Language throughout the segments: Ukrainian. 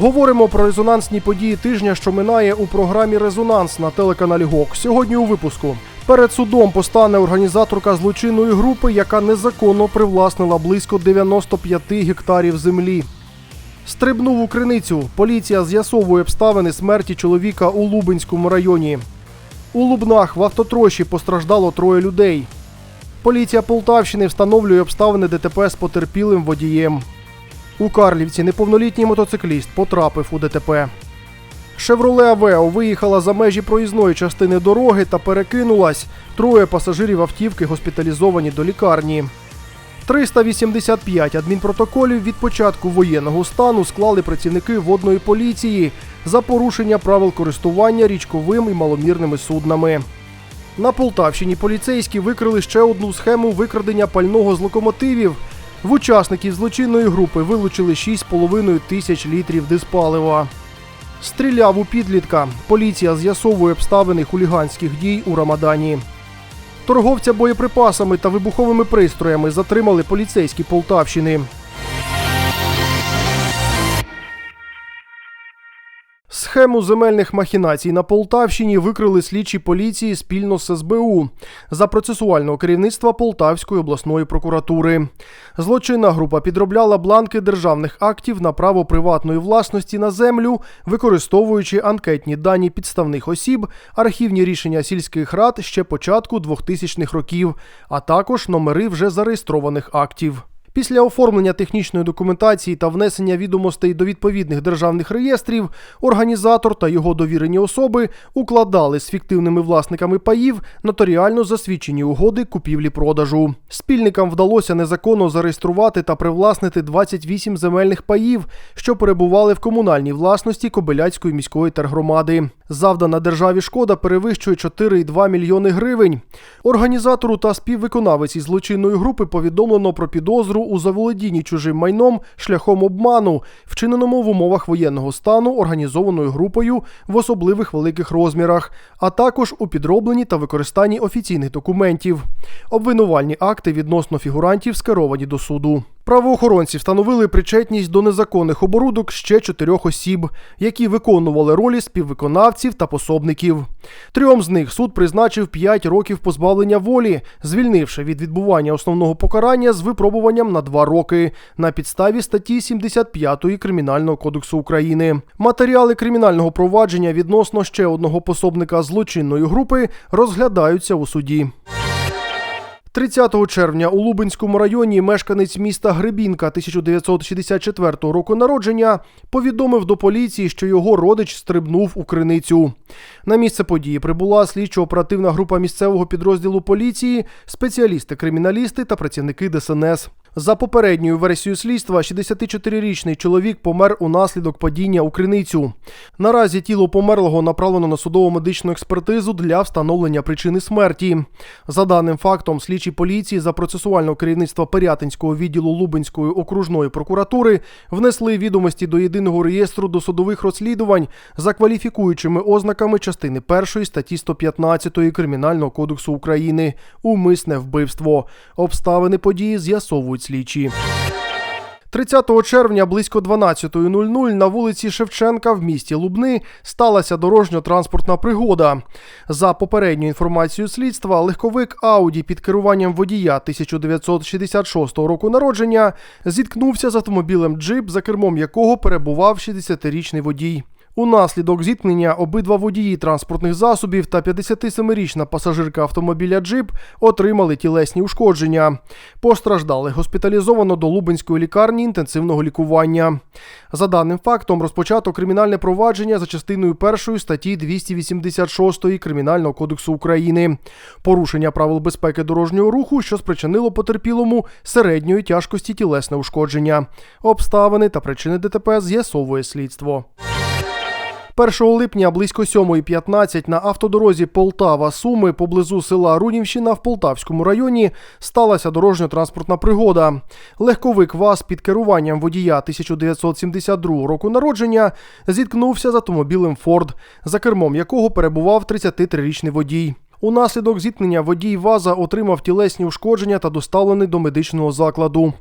Говоримо про резонансні події тижня, що минає у програмі Резонанс на телеканалі ГОК. Сьогодні у випуску. Перед судом постане організаторка злочинної групи, яка незаконно привласнила близько 95 гектарів землі. Стрибнув у криницю. Поліція з'ясовує обставини смерті чоловіка у Лубенському районі. У Лубнах в автотрощі постраждало троє людей. Поліція Полтавщини встановлює обставини ДТП з потерпілим водієм. У Карлівці неповнолітній мотоцикліст потрапив у ДТП. Шевроле Авео виїхала за межі проїзної частини дороги та перекинулась. Троє пасажирів автівки госпіталізовані до лікарні. 385 адмінпротоколів від початку воєнного стану склали працівники водної поліції за порушення правил користування річковими і маломірними суднами. На Полтавщині поліцейські викрили ще одну схему викрадення пального з локомотивів. В учасників злочинної групи вилучили 6,5 тисяч літрів диспалива. Стріляв у підлітка. Поліція з'ясовує обставини хуліганських дій у Рамадані. Торговця боєприпасами та вибуховими пристроями затримали поліцейські Полтавщини. Схему земельних махінацій на Полтавщині викрили слідчі поліції спільно з СБУ за процесуального керівництва Полтавської обласної прокуратури. Злочинна група підробляла бланки державних актів на право приватної власності на землю, використовуючи анкетні дані підставних осіб, архівні рішення сільських рад ще початку 2000-х років, а також номери вже зареєстрованих актів. Після оформлення технічної документації та внесення відомостей до відповідних державних реєстрів організатор та його довірені особи укладали з фіктивними власниками паїв нотаріально засвідчені угоди купівлі-продажу. Спільникам вдалося незаконно зареєструвати та привласнити 28 земельних паїв, що перебували в комунальній власності Кобиляцької міської тергромади. Завдана державі шкода перевищує 4,2 мільйони гривень. Організатору та співвиконавиці злочинної групи повідомлено про підозру у заволодінні чужим майном шляхом обману, вчиненому в умовах воєнного стану організованою групою в особливих великих розмірах, а також у підробленні та використанні офіційних документів. Обвинувальні акти відносно фігурантів скеровані до суду. Правоохоронці встановили причетність до незаконних оборудок ще чотирьох осіб, які виконували ролі співвиконавців та пособників. Трьом з них суд призначив 5 років позбавлення волі, звільнивши від відбування основного покарання з випробуванням на 2 роки на підставі статті 75 Кримінального кодексу України. Матеріали кримінального провадження відносно ще одного пособника злочинної групи розглядаються у суді. 30 червня у Лубенському районі мешканець міста Гребінка 1964 року народження повідомив до поліції, що його родич стрибнув у криницю. На місце події прибула слідчо-оперативна група місцевого підрозділу поліції, спеціалісти-криміналісти та працівники ДСНС. За попередньою версією слідства, 64-річний чоловік помер унаслідок падіння у криницю. Наразі тіло померлого направлено на судово медичну експертизу для встановлення причини смерті. За даним фактом, слідчі поліції за процесуального керівництва Пирятинського відділу Лубенської окружної прокуратури внесли відомості до єдиного реєстру досудових розслідувань за кваліфікуючими ознаками частини 1 статті 115 Кримінального кодексу України умисне вбивство. Обставини події з'ясовують слідчі. 30 червня близько 12.00 на вулиці Шевченка в місті Лубни сталася дорожньо-транспортна пригода. За попередньою інформацією слідства, легковик Ауді під керуванням водія 1966 року народження зіткнувся з автомобілем Джип, за кермом якого перебував 60-річний водій. Унаслідок зіткнення обидва водії транспортних засобів та 57-річна пасажирка автомобіля Джип отримали тілесні ушкодження. Постраждали госпіталізовано до Лубенської лікарні інтенсивного лікування. За даним фактом, розпочато кримінальне провадження за частиною 1 статті 286 Кримінального кодексу України. Порушення правил безпеки дорожнього руху, що спричинило потерпілому середньої тяжкості тілесне ушкодження. Обставини та причини ДТП з'ясовує слідство. 1 липня близько 7.15 на автодорозі Полтава-Суми поблизу села Рунівщина в Полтавському районі сталася дорожньо-транспортна пригода. Легковик ВАЗ під керуванням водія 1972 року народження зіткнувся з автомобілем Форд, за кермом якого перебував 33-річний водій. Унаслідок зіткнення водій ВАЗа отримав тілесні ушкодження та доставлений до медичного закладу.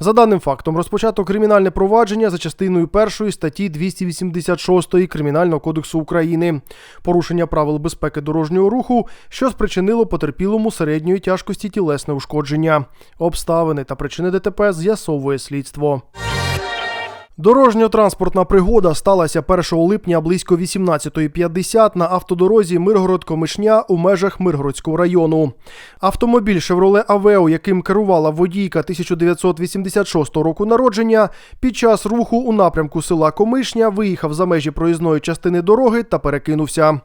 За даним фактом, розпочато кримінальне провадження за частиною першої статті 286 Кримінального кодексу України, порушення правил безпеки дорожнього руху, що спричинило потерпілому середньої тяжкості тілесне ушкодження. Обставини та причини ДТП з'ясовує слідство. Дорожньо-транспортна пригода сталася 1 липня близько 18.50 на автодорозі Миргород-Комишня у межах Миргородського району. Автомобіль Chevrolet Aveo, яким керувала водійка 1986 року народження, під час руху у напрямку села Комишня виїхав за межі проїзної частини дороги та перекинувся.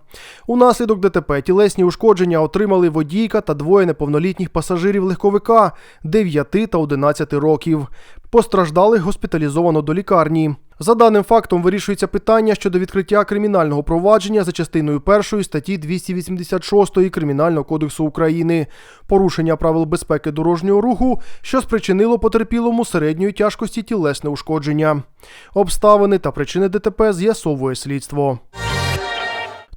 Унаслідок ДТП тілесні ушкодження отримали водійка та двоє неповнолітніх пасажирів легковика 9 та 11 років. Постраждалих госпіталізовано до лікарні. За даним фактом вирішується питання щодо відкриття кримінального провадження за частиною першої статті 286 Кримінального кодексу України, порушення правил безпеки дорожнього руху, що спричинило потерпілому середньої тяжкості тілесне ушкодження. Обставини та причини ДТП з'ясовує слідство.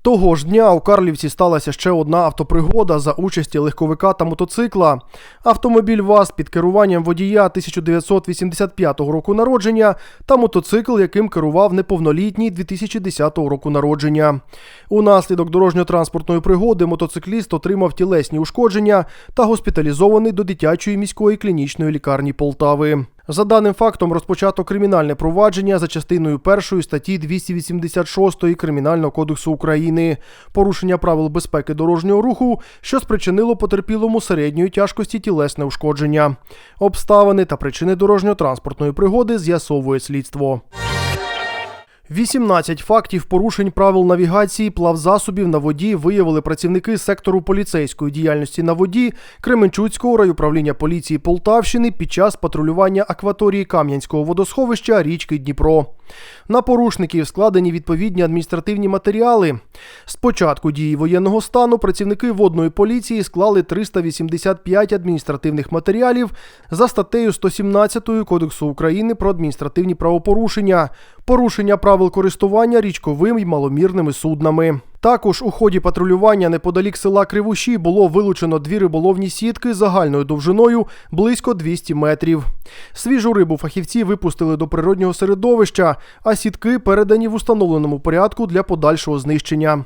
Того ж дня у Карлівці сталася ще одна автопригода за участі легковика та мотоцикла. Автомобіль ВАЗ під керуванням водія 1985 року народження та мотоцикл, яким керував неповнолітній 2010 року народження. Унаслідок дорожньо-транспортної пригоди мотоцикліст отримав тілесні ушкодження та госпіталізований до дитячої міської клінічної лікарні Полтави. За даним фактом розпочато кримінальне провадження за частиною першої статті 286 Кримінального кодексу України, порушення правил безпеки дорожнього руху, що спричинило потерпілому середньої тяжкості тілесне ушкодження. Обставини та причини дорожньо-транспортної пригоди з'ясовує слідство. 18 фактів порушень правил навігації плавзасобів на воді виявили працівники сектору поліцейської діяльності на воді Кременчуцького райуправління поліції Полтавщини під час патрулювання акваторії Кам'янського водосховища річки Дніпро. На порушників складені відповідні адміністративні матеріали. З початку дії воєнного стану працівники водної поліції склали 385 адміністративних матеріалів за статтею 117 Кодексу України про адміністративні правопорушення, порушення правил користування річковими й маломірними суднами. Також у ході патрулювання неподалік села Кривуші було вилучено дві риболовні сітки загальною довжиною близько 200 метрів. Свіжу рибу фахівці випустили до природнього середовища, а сітки передані в установленому порядку для подальшого знищення.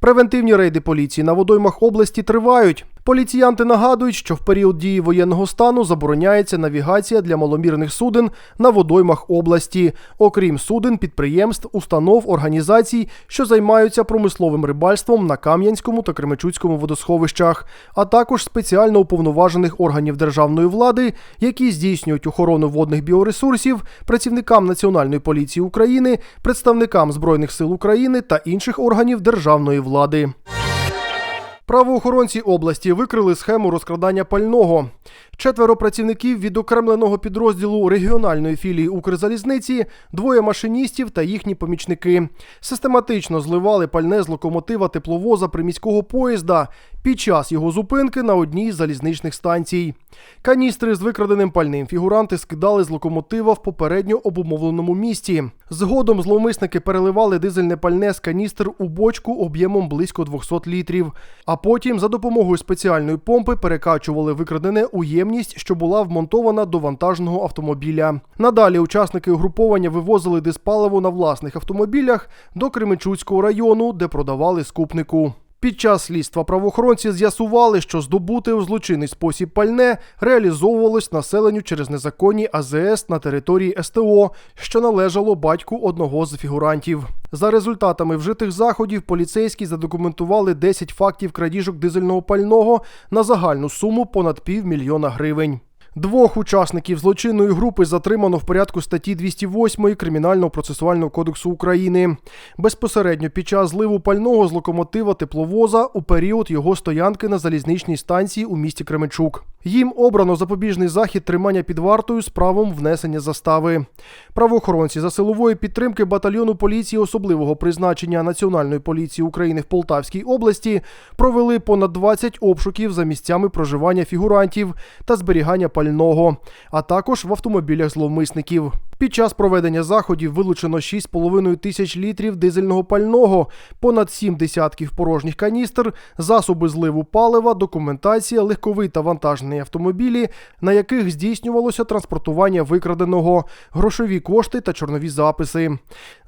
Превентивні рейди поліції на водоймах області тривають. Поліціянти нагадують, що в період дії воєнного стану забороняється навігація для маломірних суден на водоймах області, окрім суден, підприємств, установ, організацій, що займаються промисловим рибальством на Кам'янському та Кременчуцькому водосховищах, а також спеціально уповноважених органів державної влади, які здійснюють охорону водних біоресурсів, працівникам Національної поліції України, представникам Збройних сил України та інших органів державної влади. Правоохоронці області викрили схему розкрадання пального. Четверо працівників відокремленого підрозділу регіональної філії Укрзалізниці, двоє машиністів та їхні помічники систематично зливали пальне з локомотива тепловоза приміського поїзда під час його зупинки на одній з залізничних станцій. Каністри з викраденим пальним фігуранти скидали з локомотива в попередньо обумовленому місці. Згодом зловмисники переливали дизельне пальне з каністр у бочку об'ємом близько 200 літрів, а потім за допомогою спеціальної помпи перекачували викрадене у ємність, що була вмонтована до вантажного автомобіля. Надалі учасники угруповання вивозили диспаливо на власних автомобілях до Кременчуцького району, де продавали скупнику. Під час слідства правоохоронці з'ясували, що здобути у злочинний спосіб пальне реалізовувалось населенню через незаконні АЗС на території СТО, що належало батьку одного з фігурантів. За результатами вжитих заходів поліцейські задокументували 10 фактів крадіжок дизельного пального на загальну суму понад півмільйона гривень. Двох учасників злочинної групи затримано в порядку статті 208 Кримінального процесуального кодексу України. Безпосередньо під час зливу пального з локомотива тепловоза у період його стоянки на залізничній станції у місті Кременчук. Їм обрано запобіжний захід тримання під вартою з правом внесення застави. Правоохоронці за силової підтримки батальйону поліції особливого призначення Національної поліції України в Полтавській області провели понад 20 обшуків за місцями проживання фігурантів та зберігання пального, а також в автомобілях зловмисників. Під час проведення заходів вилучено 6,5 тисяч літрів дизельного пального, понад 7 десятків порожніх каністр, засоби зливу палива, документація, легковий та вантажний автомобілі, на яких здійснювалося транспортування викраденого, грошові кошти та чорнові записи.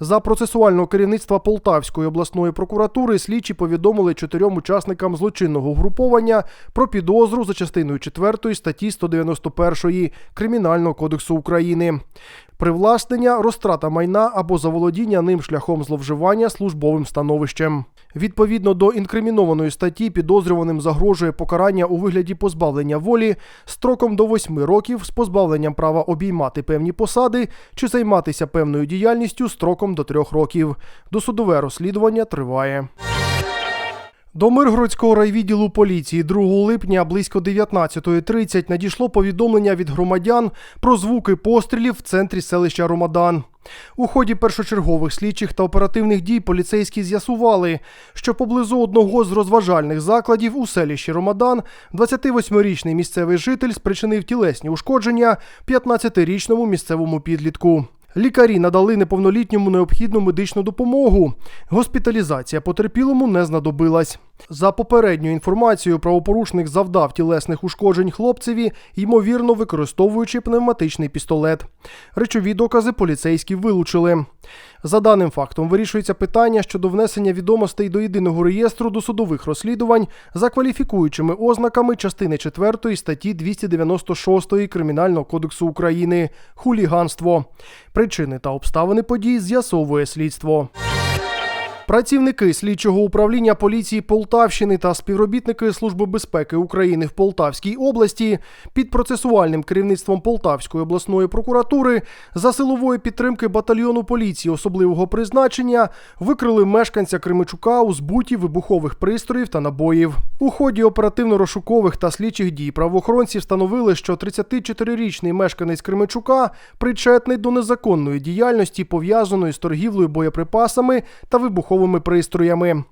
За процесуального керівництва Полтавської обласної прокуратури слідчі повідомили чотирьом учасникам злочинного угруповання про підозру за частиною 4 статті 191 Кримінального кодексу України. Привласнення, розтрата майна або заволодіння ним шляхом зловживання службовим становищем. Відповідно до інкримінованої статті, підозрюваним загрожує покарання у вигляді позбавлення волі строком до 8 років з позбавленням права обіймати певні посади чи займатися певною діяльністю строком до 3 років. Досудове розслідування триває. До Миргородського райвідділу поліції 2 липня близько 19.30 надійшло повідомлення від громадян про звуки пострілів в центрі селища Ромадан. У ході першочергових слідчих та оперативних дій поліцейські з'ясували, що поблизу одного з розважальних закладів у селищі Ромадан 28-річний місцевий житель спричинив тілесні ушкодження 15-річному місцевому підлітку. Лікарі надали неповнолітньому необхідну медичну допомогу. Госпіталізація потерпілому не знадобилась. За попередньою інформацією, правопорушник завдав тілесних ушкоджень хлопцеві, ймовірно використовуючи пневматичний пістолет. Речові докази поліцейські вилучили. За даним фактом вирішується питання щодо внесення відомостей до єдиного реєстру досудових розслідувань за кваліфікуючими ознаками частини 4 статті 296 Кримінального кодексу України хуліганство. Причини та обставини подій з'ясовує слідство. Працівники слідчого управління поліції Полтавщини та співробітники Служби безпеки України в Полтавській області під процесуальним керівництвом Полтавської обласної прокуратури за силової підтримки батальйону поліції особливого призначення викрили мешканця Кременчука у збуті вибухових пристроїв та набоїв. У ході оперативно-розшукових та слідчих дій правоохоронці встановили, що 34-річний мешканець Кременчука причетний до незаконної діяльності, пов'язаної з торгівлею боєприпасами та вибуховими пристроями.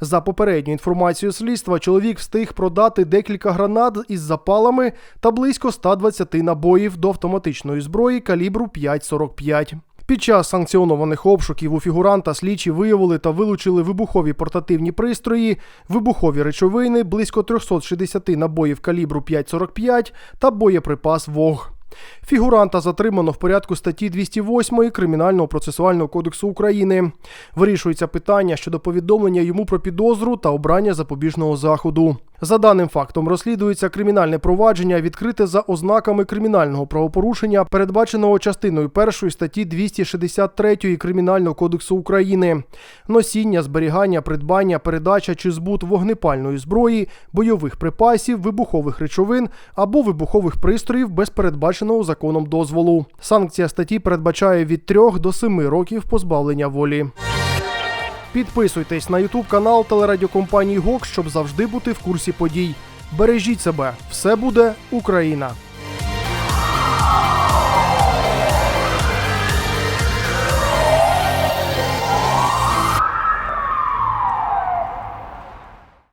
За попередньою інформацією слідства, чоловік встиг продати декілька гранат із запалами та близько 120 набоїв до автоматичної зброї калібру 5,45. Під час санкціонованих обшуків у фігуранта слідчі виявили та вилучили вибухові портативні пристрої, вибухові речовини, близько 360 набоїв калібру 5,45 та боєприпас ВОГ. Фігуранта затримано в порядку статті 208 Кримінального процесуального кодексу України. Вирішується питання щодо повідомлення йому про підозру та обрання запобіжного заходу. За даним фактом розслідується кримінальне провадження, відкрите за ознаками кримінального правопорушення, передбаченого частиною 1 статті 263 Кримінального кодексу України, носіння, зберігання, придбання, передача чи збут вогнепальної зброї, бойових припасів, вибухових речовин або вибухових пристроїв без передбаченого законом дозволу. Санкція статті передбачає від 3 до 7 років позбавлення волі. Підписуйтесь на Ютуб канал телерадіокомпанії ГОК, щоб завжди бути в курсі подій. Бережіть себе, все буде Україна!